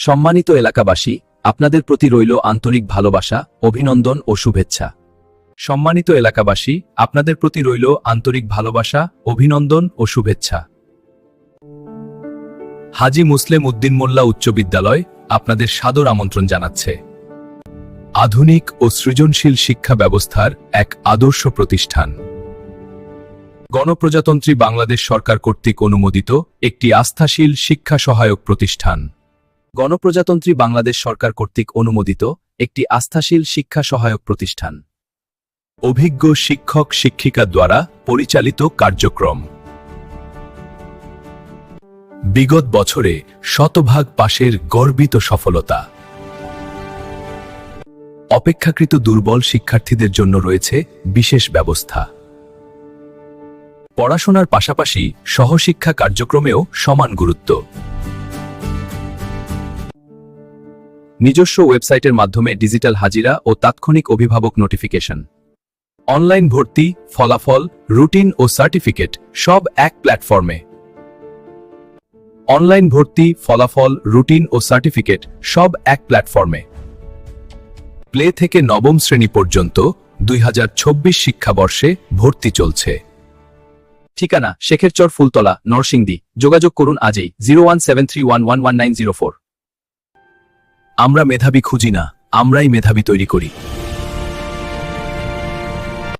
সম্মানিত এলাকাবাসী, আপনাদের প্রতি রইল আন্তরিক ভালোবাসা, অভিনন্দন ও শুভেচ্ছা। সম্মানিত এলাকাবাসী, আপনাদের প্রতি রইল আন্তরিক ভালোবাসা, অভিনন্দন ও শুভেচ্ছা। হাজি মুসলিম উদ্দিন মোল্লা উচ্চ বিদ্যালয় আপনাদের সাদর আমন্ত্রণ জানাচ্ছে। আধুনিক ও সৃজনশীল শিক্ষা ব্যবস্থার এক আদর্শ প্রতিষ্ঠান। গণপ্রজাতন্ত্রী বাংলাদেশ সরকার কর্তৃক অনুমোদিত একটি আস্থাশীল শিক্ষা সহায়ক প্রতিষ্ঠান। গণপ্রজাতন্ত্রী বাংলাদেশ সরকার কর্তৃক অনুমোদিত একটি আস্থাশীল শিক্ষা সহায়ক প্রতিষ্ঠান। অভিজ্ঞ শিক্ষক শিক্ষিকা দ্বারা পরিচালিত কার্যক্রম। বিগত বছরে শতভাগ পাশের গর্বিত সফলতা। অপেক্ষাকৃত দুর্বল শিক্ষার্থীদের জন্য রয়েছে বিশেষ ব্যবস্থা। পড়াশোনার পাশাপাশি সহশিক্ষা কার্যক্রমেও সমান গুরুত্ব। নিজস্ব ওয়েবসাইটের মাধ্যমে ডিজিটাল হাজিরা ও তাৎক্ষণিক অভিভাবক নোটিফিকেশন। অনলাইন ভর্তি, ফলাফল, রুটিন ও সার্টিফিকেট সব এক প্ল্যাটফর্মে। অনলাইন ভর্তি, ফলাফল, রুটিন ও সার্টিফিকেট সব এক প্ল্যাটফর্মে। প্লে থেকে নবম শ্রেণি পর্যন্ত দুই শিক্ষাবর্ষে ভর্তি চলছে। ঠিকানা, শেখেরচর, ফুলতলা, নরসিংদী। যোগাযোগ করুন আজই, জিরো আমরা মেধাবী খুঁজি না আমরাই মেধাবী তৈরি করি।